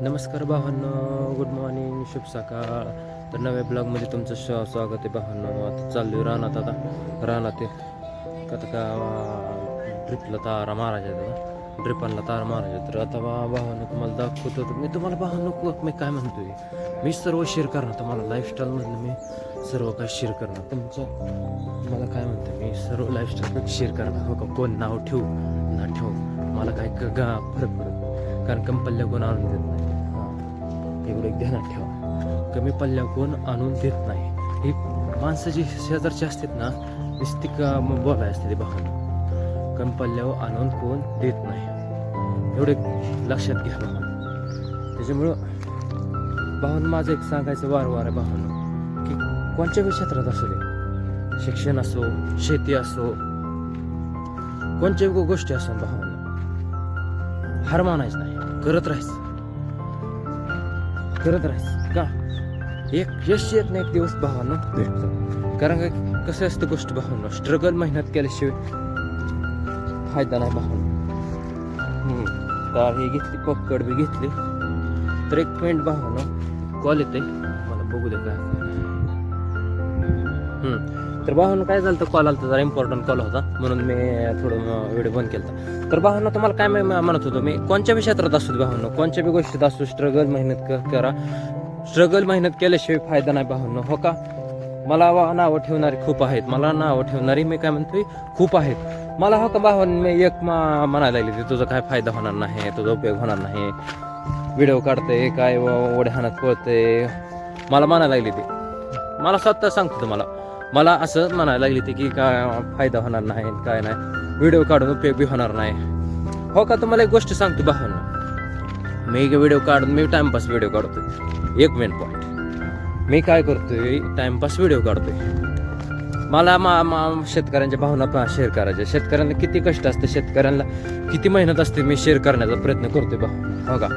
नमस्कार भावांनो good morning शुभ सकाळ. तर नव्या ब्लॉगमध्ये तुमचं श स्वागत आहे भावांनो. आता चाललोय रानात आता. रानात आहे. आता का ड्रिपला तारा मारायच्या दादा ड्रिपांना तारा मारायच्या तर आता भावानं तुम्हाला दाखवतो तर मी तुम्हाला भावांनो को- मी काय म्हणतोय? मी सर्व शेअर करणार तुम्हाला. लाईफस्टाईलमधलं मी सर्व काय शेअर करणार. तुमचं मला काय म्हणतं मी सर्व लाईफस्टाईल शेअर करणार. हो का? कोण? नाव ठेवू? ना ठेवू. मला काय क- गा फरक पडत नाही. कारण कमी पल्ल्या कोण आणून देत नाही. हां. एवढं एक ध्यानात ठेवा. कमी पल्ल्या कोण आणून देत नाही. ही माणसं जी शेजारची असतात ना नुसती का मग बोलाय असते ते भावना कमी पल्ल्यावर आणून कोण देत नाही. एवढे लक्षात घ्या भावना त्याच्यामुळं भावना माझं एक सांगायचं वारंवार आहे भावना की कोणत्याही क्षेत्रात असू दे. शिक्षण असो शेती असो कोणत्याही गोष्टी असो भावना. हार मानायच नाही. करत राहायचं. करत राहायचं. का? एक यश येत नाही एक दिवस भावांना. भेटतं कारण का कसं असतं गोष्ट भावांना? स्ट्रगल मेहनत केल्याशिवाय फायदा नाही भावांना. तर ही घेतली पक्कड बी घेतली. तर एक मिनिट भावांना कॉल येते मला बघू दे काय हम्म. तर भावानं काय झालं तर कॉल आला जरा इम्पॉर्टंट कॉल होता. म्हणून मी थोडं व्हिडिओ बंद केला तर भावांनो तुम्हाला काय म्हणत होतो? मी कोणत्या बी क्षेत्रात असू दे कोणत्या बी गोष्टीत असू स्ट्रगल मेहनत क- करा. स्ट्रगल मेहनत केल्याशिवाय फायदा नाही भावांनो हो का? मला वा- नावं ठेवणारी खूप आहेत. मला नावं ठेवणारी मी काय म्हणतोय? खूप आहेत. मला हो का भावान मी एक मा- म्हणायला लागली तुझा काय फायदा होणार नाही? तुझा उपयोग होणार नाही. व्हिडिओ काढते काय ओढ्यानात ओढ्या हाणत पळते मला म्हणायला लागली ती मला स्वतः सांगतो तुम्हाला. मला असं म्हणायला लागली ते की काय फायदा होणार नाही काय नाही. व्हिडिओ काढून उपयोग बी होणार नाही. हो का? तुम्हाला एक गोष्ट सांगतो भावांनो. मी व्हिडिओ काढून मी टाइमपास व्हिडिओ काढतोय. एक मेन पॉईंट मी काय करतोय टाइमपास व्हिडिओ काढतोय. मला मा मा शेतकऱ्यांच्या भावना शेअर करायच्या. शेतकऱ्यांना किती कष्ट असते शेतकऱ्यांना किती मेहनत असते मी शेअर करण्याचा प्रयत्न करतोय बा हो का?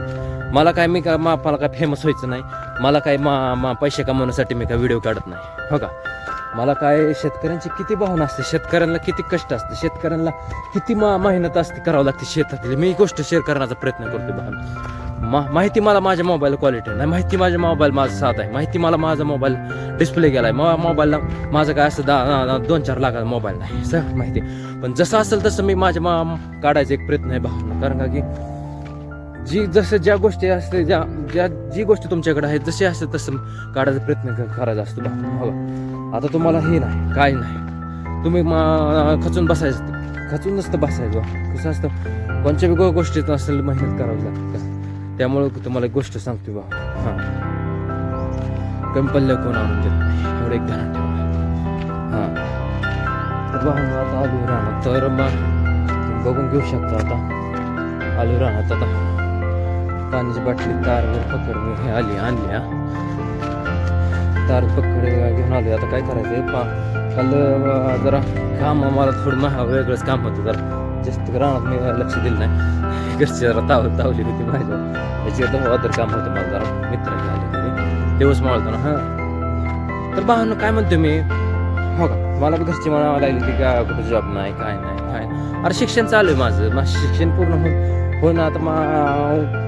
मला काय मी का मा मला काय फेमस व्हायचं नाही. मला काय मा मा पैसे कमवण्यासाठी मी काय व्हिडिओ काढत नाही. हो का? मला काय शेतकऱ्यांची किती भावना असते शेतकऱ्यांना किती कष्ट असते शेतकऱ्यांना किती मा मेहनत असते करावं लागते शेतातील. मी गोष्ट शेअर करण्याचा प्रयत्न करतो भावना मा माहिती मला माझ्या मोबाईल क्वालिटी नाही. माहिती माझ्या मोबाईल माझा साथ आहे. माहिती मला माझा मोबाईल डिस्प्ले गेला आहे मग मोबाईलला माझं काय असं दहा दोन चार लाखाचा मोबाईल नाही. सर माहिती. पण जसं असेल तसं मी माझ्या मा काढायचा एक प्रयत्न आहे भावना कारण का की जी जसं ज्या गोष्टी असते ज्या ज्या जी गोष्ट तुमच्याकडे आहे जशी असते तसं काढायचा प्रयत्न करायचा असतो भावना हो आता तुम्हाला हे नाही काय नाही. तुम्ही खचून बसायचं खचून नसतं बसायचं कसं असतं कोणत्या बी गोष्टीत असेल मेहनत करावी लागतं. त्यामुळे तुम्हाला एक गोष्ट सांगते बा. हां. कमी पल्ल्या कोण आणून देत नाही एवढं एक ध्यानात ठेवा हां. तर आता आलो राहणार तर मग बघून घेऊ शकता आता. आलो राहणार आता. पाण्याची बाटली तारवर पकड मी हे आली आणली हां. तार पकडे घेऊन आलो आता काय करायचंय? पा काल जरा काम मला थोडं महा वेगळंच काम होतं. जरा जास्त राहणार मी लक्ष दिलं नाही. घरची जरा ताव तावली होती माझ्या त्याची आता अदर काम होतं मला जरा मित्र आले तरी दिवस माळतो ना हां. तर बाहेर काय म्हणतो मी? हो का? मला घरची म्हणावं लागली की? काय कुठं जॉब नाही काय नाही काय नाही. अरे शिक्षण चालू आहे माझं. माझं शिक्षण पूर्ण हो हो ना आता मा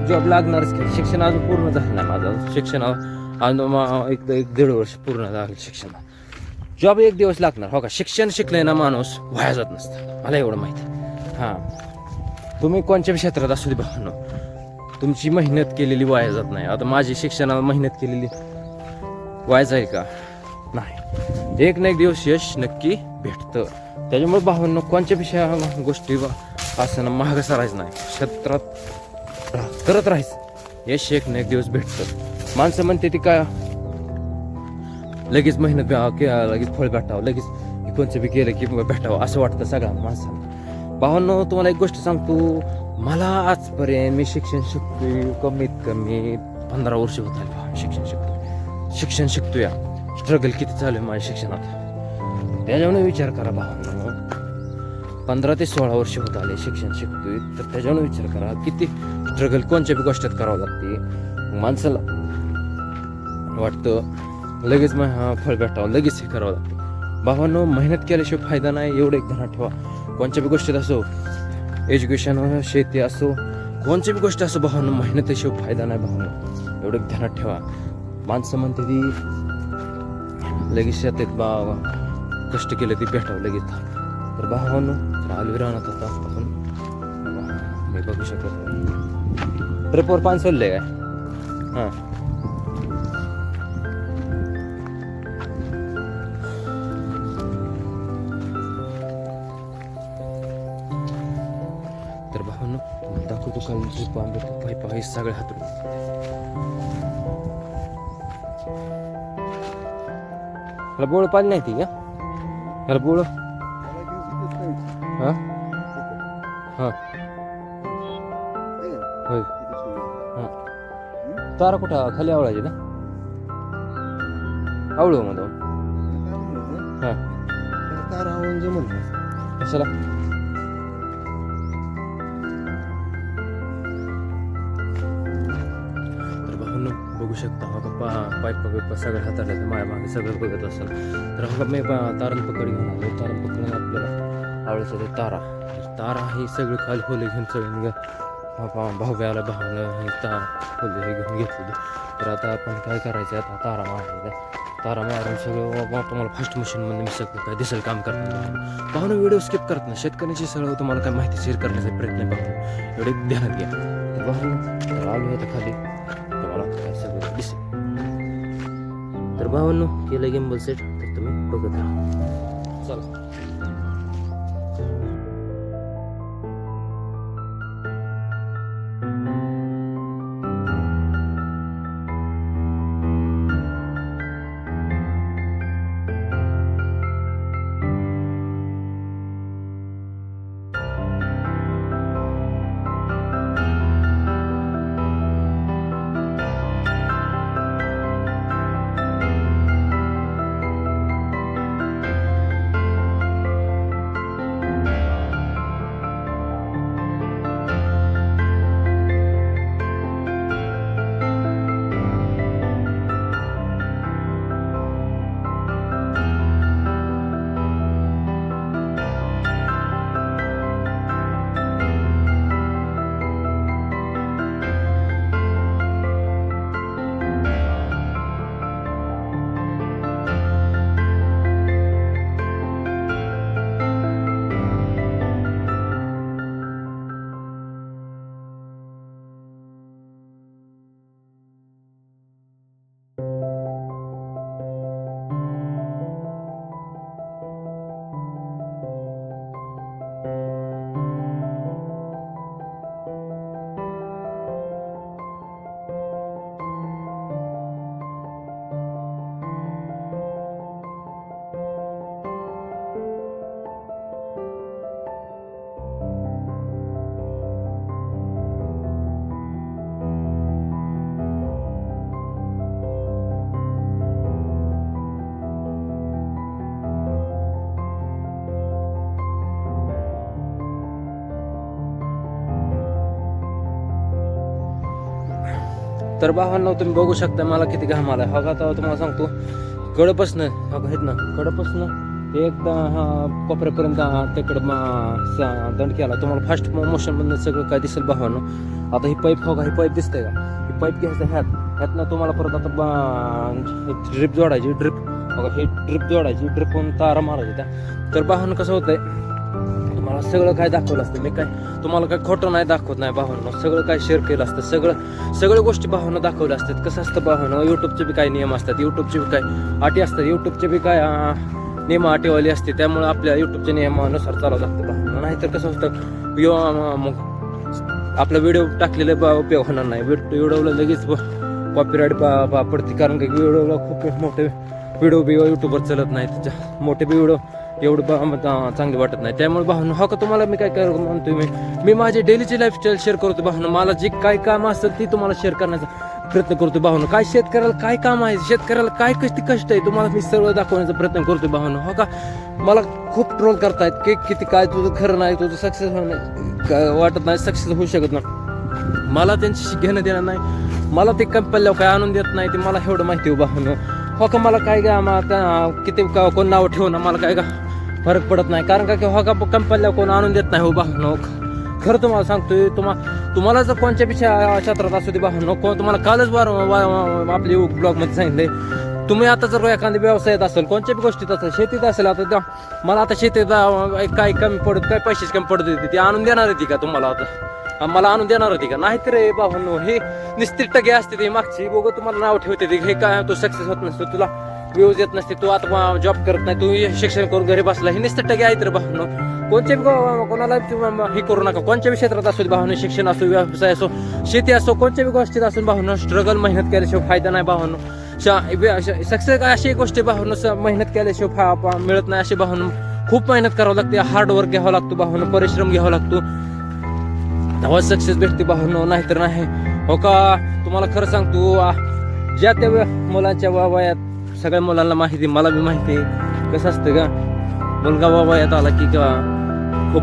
जॉब लागणारच की. शिक्षण अजून पूर्ण झालं नाही माझं. शिक्षणावर आणि मा- एक एक दीड वर्ष पूर्ण झालं शिक्षण. जॉब एक दिवस लागणार हो का? शिक्षण शिकलंय ना माणूस वाया जात नसतं. मला एवढं माहिती हां. तुम्ही कोणत्या क्षेत्रात असू दे भावनो. तुमची मेहनत केलेली वाया जात नाही. आता माझी शिक्षणाला मेहनत केलेली वाया जाईल का? नाही. एक ना एक दिवस यश नक्की भेटतं. त्याच्यामुळे भावांनो कोणत्या विषया गोष्टी असं ना महाग सरायचं नाही. क्षेत्रात राह- करत राहायचं. यश एक ना एक दिवस भेटतं. माणसं म्हणते ती का? लगेच मेहनत लगेच फळ भेटावं लगेच हे कोणचं बी केलं की भेटावं असं वाटतं सगळ्या माणसाला. भावांनो तुम्हाला एक गोष्ट सांगतो. मला आजपर्यंत मी शिक्षण शिकतोय कमीत कमी पंधरा वर्ष होत आली शिक्षण शिकतोय. शिक्षण शिकतोय. स्ट्रगल किती चालू आहे माझ्या शिक्षणात? त्याच्यामुळे विचार करा भावांनो. पंधरा ते सोळा वर्ष होत आले शिक्षण शिकतोय तर त्याच्यामुळे विचार करा किती स्ट्रगल कोणत्या बी गोष्टीत करावं लागते. माणसाला वाटतं. लगेच मग हा फळ भेटावं लगेच हे करावं लागतं. भावांनो मेहनत केल्याशिवाय फायदा नाही एवढं एक ध्यानात ठेवा. कोणत्या बी गोष्टीत असो एज्युकेशन शेती असो कोणची बी गोष्ट असो भावांनो मेहनतीशिवाय फायदा नाही भावनं. एवढं ध्यानात ठेवा. माणसं म्हणते ती लगेच शेतात बा कष्ट केलं ती भेटावं लगेच. तर भावांनो तर आलवी राहणार आपण. मी बघू शकत ट्रिपवर पान सोडले काय? हां. काल ट्रिप आंबे पाईप आहे सगळे हातरून बोळ पाणी नाही ती का? याला बोळ? हा? हा. होय. हा. तारा कुठं? खाली आवळायची ना? आवळू म्हणतो. हा तारा म्हणजे म्हणतात कशाला? बघू शकता. हा पा पाईप बिप सगळं हाताळले माझ्या मागे सगळं बघत असेल. तर हा मी तारण पकड घेऊन आलो. तारण पकडून आपल्याला आवडायचं ते तारा. तारा ही सगळी खाली खोले घेऊन चढून भाव्याला आला हे ता खोले हे घेऊन घेतलेली. तर आता आपण काय करायचं? आता तारा मारायचा. तारा मारून सगळं तुम्हाला फास्ट मशीनमध्ये मी सगळं काय दिसेल काम करताना पाहून व्हिडिओ स्किप करत नाही. शेतकऱ्यांची सगळं तुम्हाला काय माहिती शेअर करण्याचा प्रयत्न पाहू एवढे ध्यानात घ्या. तर पाहून तर आलो होतं खाली. भावांनो केलं गेम सेट तर तुम्ही बघत राहा. चला. तर भावांना तुम्ही बघू शकता मला किती घाम आला हा का तुम्हाला सांगतो कडपासनं हा आहेत ना कडपासनं एकदा हा कोपऱ्यापर्यंत तिकडं मा दंड केला. तुम्हाला फास्ट मोशनमधनं सगळं काय दिसेल भावानं. आता ही पाईप हो का ही पाईप दिसतंय का? ही पाईप घ्यायचं ह्यात. ह्यातनं तुम्हाला परत आता ड्रिप जोडायची ड्रिप बघा ही ड्रिप जोडायची ड्रिपवरून तारा मारायची त्या. तर भावानं कसं होतंय तुम्हाला सगळं काय दाखवलं असतं? मी काय तुम्हाला काय खोटं नाही दाखवत नाही भावांना. सगळं काय शेअर केलं असतं? सगळं सगळ्या गोष्टी भावांना दाखवल्या असतात. कसं असतं भावनं? युट्यूबचे बी काय नियम असतात? युट्यूबचे बी काय अटी असतात? युट्यूबचे बी काय नियम अटीवाली असते. त्यामुळे आपल्या युट्यूबच्या नियमानुसार चालावं लागतं भावना. नाहीतर कसं असतं यो मग आपला व्हिडिओ टाकलेला बा उपयोग होणार नाही. व्हिडिओला लगेच कॉपीराईट पडते. कारण की व्हिडिओला खूप मोठे व्हिडिओ बी युट्यूबवर चलत नाही. त्याच्या मोठे बी व्हिडिओ एवढं चांगलं वाटत नाही. त्यामुळे भावना हो का तुम्हाला मी काय कर म्हणतोय मी? मी माझी डेलीची लाईफस्टाईल शेअर करतो भावना. मला जे काय काम असेल ते तुम्हाला शेअर करण्याचा प्रयत्न करतो भावना. काय शेतकऱ्याला काय काम आहे? शेतकऱ्याला काय कष्ट कष्ट आहे? तुम्हाला मी सर्व दाखवण्याचा प्रयत्न करतो भावना हो का? मला खूप ट्रोल करतायत की किती काय तुझं खरं नाही तुझं सक्सेस होणं वाटत नाही सक्सेस होऊ शकत नाही. मला त्यांच्याशी घेणं देणं नाही. मला ते कंपल्ल्यावर काय आणून देत नाही ते मला एवढं माहिती आहे होणं हो का? मला काय का मा- किती का कोण नाव ठेवणं? मला काय का फरक पडत नाही. कारण का की हो का कंपनीला कोण आणून देत नाही? हो होणं खरं तुम्हाला सांगतोय तुम्हा तुम्हाला जर कोणत्या पेक्षा क्षेत्रात असू दे भावनो कोण तुम्हाला कालच वार आपली ब्लॉगमध्ये सांगितले तुम्ही आता जर एखाद्या व्यवसायात असेल कोणत्या बी गोष्टीत असेल शेतीत असेल आता त्या- मला आता शेतीत अं, काय कमी पडत काय पैशाची कमी पडत होती ती आणून देणार होती का तुम्हाला आता? मला आणून देणार होती का? नाही तर भावनो हे निस्तित टगे असते ती मागची बघू तुम्हाला नाव ठेवते ती हे काय तू सक्सेस होत नसतो तुला. व्ह्यूज येत नसते तू आता जॉब करत नाही तू शिक्षण करून घरी बसला हे निस्तित टगे आहे तर भावनो. कोणत्या कोणाला हे करू नका कोणत्याही क्षेत्रात असो भावनो शिक्षण असो व्यवसाय असो शेती असो कोणत्या बी गोष्टीत असून भावनो स्ट्रगल मेहनत केल्याशिवाय फायदा नाही भावनो. सक्सेस काय अशी गोष्टी भावनो स- मेहनत केल्याशिवाय फा- मिळत नाही अशी भावनो. खूप मेहनत करावं लागते हार्ड वर्क घ्यावं लागतो भावनो परिश्रम घ्यावा लागतो. तेव्हा सक्सेस भेटते भावनो नाहीतर नाही. हो का? तुम्हाला खरं सांगतो ज्या त्या मुलांच्या वयात सगळ्या मुलांना माहिती मला बी माहिती आहे. कसं असतं का मुलगा बाबा यात आला की का खूप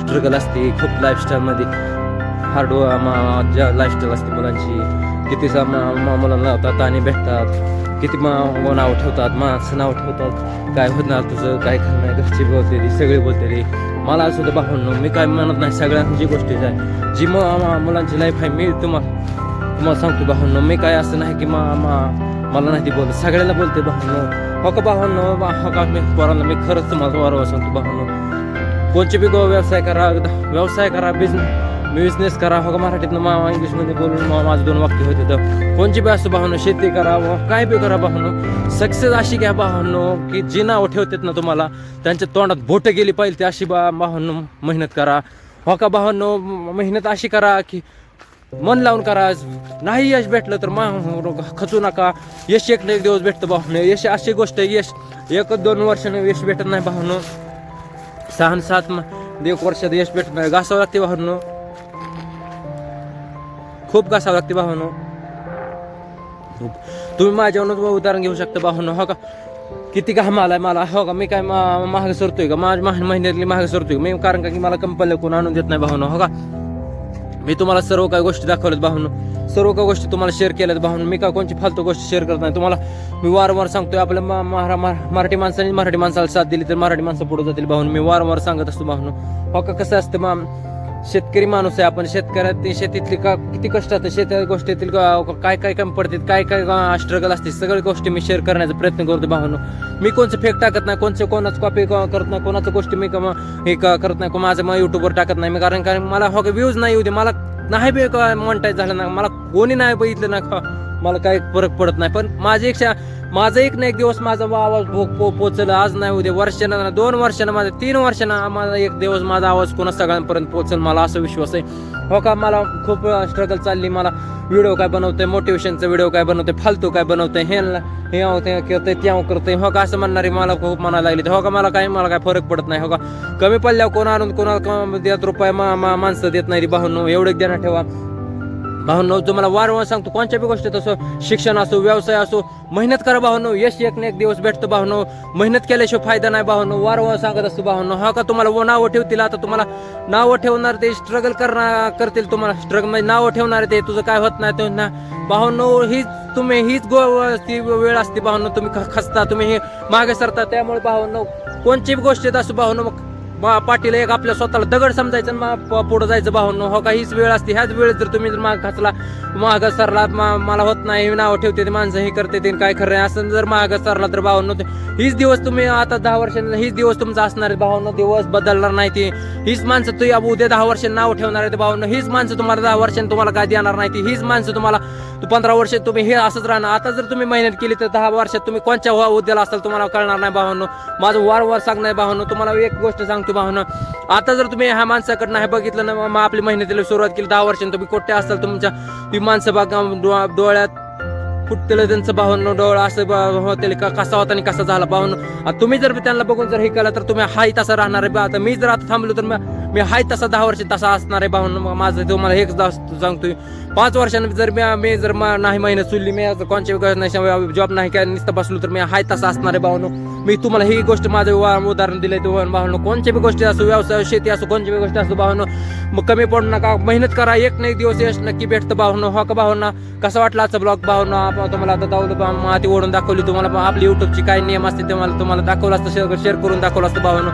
स्ट्रगल असते खूप लाईफस्टाईलमध्ये हार्ड ज्या लाईफस्टाईल असते मुलांची किती सा- म- मुलांना होतात आणि भेटतात. किती मा- नाव ठेवतात माणसं नाव ठेवतात. काय होणार तुझं काय खाणार घरची बोलते सगळी बोलते मला सुद्धा भावनो मी काय म्हणत नाही सगळ्यांची गोष्टी आहे. जी मुलांची लाईफ आहे मी तुम्हाला तुम्हाला सांगतो भावांनो मी काय असं नाही की मा मा- मला नाही बोलत. सगळ्याला बोलते भावांनो. हो का भावनो? हो का मी पोरांना मी खरंच तुम्हाला वारंवार सांगतो भावांनो. कोणचे बी गो व्यवसाय करा व्यवसाय करा बिझनेस बिझनेस करा. हो का मराठीतनं मा इंग्लिशमध्ये बोलून मा- माझं दोन वाक्य होते तर. कोणची बी असं भावनो शेती करा व काय बी करा भावनो. सक्सेस अशी घ्या भावनो की जी नावं ठेवतात ना तुम्हाला त्यांच्या तोंडात बोटं गेली पाहिजे ती अशी बा भावनो मेहनत करा. हो का भावनो? मेहनत अशी करा की मन लावून करा. नाही यश भेटलं तर मा खचू नका. यश एक ना एक दिवस भेटतं भावनं यश अशी गोष्ट आहे यश एक दोन वर्षाने यश भेटत नाही भावनं सहा सात एक वर्षात यश भेटत नाही. घासावं लागते भावनं खूप घासावं लागते भावनं तुम्ही माझ्यावरूनच उदाहरण घेऊ शकता भावनं हो का? किती घाम आलाय मला. हो का? मी काय महाग सरतोय का? माझ्या महिन्यातली महाग सरतोय मी कारण का की मला कंपनीला कोण आणून देत नाही भावनं हो का? मी तुम्हाला सर्व काही गोष्टी दाखवल्यात भाऊन. सर्व काही गोष्टी तुम्हाला शेअर केल्यात भाऊन. मी का कोणची फालतू गोष्टी शेअर करत नाही? तुम्हाला मी वारंवार सांगतोय आपल्या मा- महारा- महा- मराठी माणसाने मराठी माणसाला साथ दिली तर मराठी माणसं पुढे जातील भाऊन. मी वारंवार सांगत असतो भाऊन. हो का? कसं असतं मा शेतकरी माणूस आहे आपण शेतकऱ्यात शेतीतली का किती कष्ट असतं शेती गोष्टीतील काय काय कमी पडतात काय काय स्ट्रगल असते सगळ्या गोष्टी मी शेअर करण्याचा प्रयत्न करतो भावनो. मी कोणचं फेक टाकत नाही कोणचं कोणाचं कॉपी करत नाही कोणाचं गोष्टी मी कमा हे क- करत नाही माझं मग युट्यूबवर टाकत नाही. मी कारण कारण मला हो व्ह्यूज नाही येऊ दे मला नाही बे मॉन्टाईज झालं ना मला कोणी नाही बघितलं ना का मला काही फरक पडत नाही. पण माझी इच्छा माझं एक ना एक दिवस माझा आवाज पो पो- पोचलं. आज नाही उद्या वर्षानं दोन वर्षानं माझं तीन वर्षानं माझा एक दिवस माझा आवाज कोणा सगळ्यांपर्यंत पोचल मला असं विश्वास आहे. हो का मला खूप स्ट्रगल चालली. मला व्हिडिओ काय बनवते मोटिवेशनचा व्हिडिओ काय बनवते फालतू काय बनवते हे हे होतंय करतोय त्या करते हो का असं म्हणणारी मला खूप म्हणायला लागली. हो का मला काय मला काय फरक पडत नाही. हो का कमी पडल्यावर कोण आणून कोणाला देत रुपये मा- मा- माणसं देत नाही बाहून एवढं देणं ठेवा. भावनो तुम्हाला वारंवार सांगतो कोणत्या बी गोष्टीत असो शिक्षण असो व्यवसाय असो मेहनत करा भावनो यश एक ना एक दिवस भेटतो भावनो मेहनत केल्याशिवाय फायदा नाही भावनो वारंवार सांगत असतो भावनो हा का तुम्हाला व नावं ठेवतील आता तुम्हाला नावं ठेवणार ते स्ट्रगल करणार करतील तुम्हाला स्ट्रगल म्हणजे नावं ठेवणार ते तुझं काय होत नाही ते ना भावनो हीच तुम्ही हीच गो ती वेळ असते भावनो तुम्ही खसता खचता तुम्ही हे मागे सरता त्यामुळे भावनो कोणची बी गोष्टीत असो भावनो मग बा पाटील एक आपल्या स्वतःला दगड समजायचं आणि मग पुढं जायचं भावनो. हो का हीच वेळ असते. ह्याच वेळेत जर तुम्ही जर माग खचला माग सरला मा- मला होत नाही नावं नाव ठेवते ते माणसं हे करते ते काय खरं आहे? असं जर माग सरला तर भावनो हीच दिवस तुम्ही आता दहा वर्षांनी हीच दिवस तुमचा असणार आहे दिवस बदलणार नाही ती. हीच माणसं तुम्ही उद्या दहा वर्षांनी नाव ठेवणार आहे भावनो. हीच माणसं तुम्हाला दहा वर्षांनी तुम्हाला काय देणार नाही ती. हीच माणसं तुम्हाला पंधरा वर्ष तुम्ही हे असंच राहणार. आता जर तुम्ही मेहनत केली तर दहा वर्षात तुम्ही कोणत्या उद्याला असाल तुम्हाला कळणार नाही भावानो. माझं वारंवार सांगणं आहे भावानो. तुम्हाला एक गोष्ट सांगतो. भावानो आता जर तुम्ही ह्या माणसाकडनं हे बघितलं ना मग आपली मेहनतीला सुरुवात केली दहा वर्षांनी तुम्ही कोट्या असाल तुमच्या ती माणसं बघा डो- डोळ्यात फुटतेलं त्यांचं भावन डोळा असं होते का कसा होता आणि कसा झाला भावन. तुम्ही जर त्यांना बघून जर हे केलं तर तुम्ही हाय तसा राहणार आहे बा. आता मी जर आता थांबलो तर मी हाय तसा दहा वर्ष तसा असणार आहे भावनो मग माझं तुम्हाला हेच एक सांगतोय. पाच वर्षांनी जर मी मी जर नाही महिना चुलली मी आता कोणच्या नाही जॉब नाही काय नुसतं बसलो तर मी हाय तसा असणार आहे भावनो मी तुम्हाला ही गोष्ट माझं उदाहरण दिलंय तो भावनो कोणत्या बी गोष्टी असो व्यवसाय शेती असो कोणत्या बी गोष्टी असो भावनो मग कमी पडू नका मेहनत करा एक ना एक दिवस यश नक्की भेटतं भावनो हो का भावना कसं वाटलं आजचा ब्लॉग भावना आपण तुम्हाला आता दावलं बा- माती ओढून दाखवली तुम्हाला. आपली युट्यूबची काय नियम असते ते मला तुम्हाला दाखवलं असतं शेअर शेअर करून दाखवलं असतं भावनो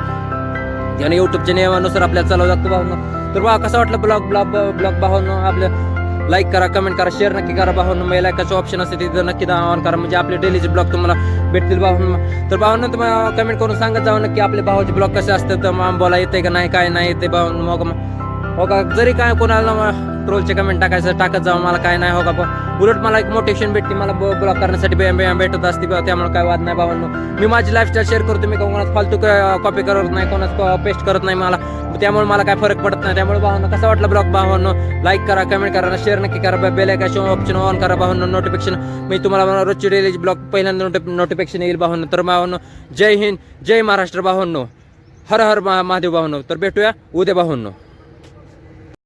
आणि युट्यूबच्या नियमानुसार आपल्याला चालावं लागतं भावना. तर बा कसं वाटलं ब्लॉग ब्लॉग ब्लॉग भावनं? आपलं लाईक करा कमेंट करा शेअर नक्की करा भावांनो. मला लाईकाचं ऑप्शन असते तिथं नक्की ऑन करा. म्हणजे आपले डेलीचे ब्लॉग तुम्हाला भेटतील भावांनो. तर भावांनो तुम्हाला कमेंट करून सांगत जाऊ नक्की आपले भावाचे ब्लॉग कसे असतात. तर मग बोला येते का नाही काय नाही येते भावांनो. मग हो का? जरी काय कोणाला ट्रोलचे कमेंट टाकायचं टाकत जावं मला काय नाही हो का पण उलट मला एक मोटिवेशन भेटते मला ब्लॉक करण्यासाठी भेटत असते त्यामुळे काय वाद नाही बाबांनो मी माझी लाईफस्टाईल शेअर करतो मी कोणाच फालतू कॉपी करत नाही कोणाच पेस्ट करत नाही मला. त्यामुळे मला काय फरक पडत नाही. त्यामुळे भावांना कसा वाटला ब्लॉग भावांनो? लाईक करा कमेंट करा शेअर नक्की करा बेल कशी ऑप्शन ऑन करा भावांनो नोटिफिकेशन मी तुम्हाला रोजची डेली ब्लॉग पहिल्यांदा नोटिफिकेशन येईल भावांनो. तर भावांनो जय हिंद जय महाराष्ट्र भावांनो. हर हर महादेव भावांनो. तर भेटूया उद्या भावांनो.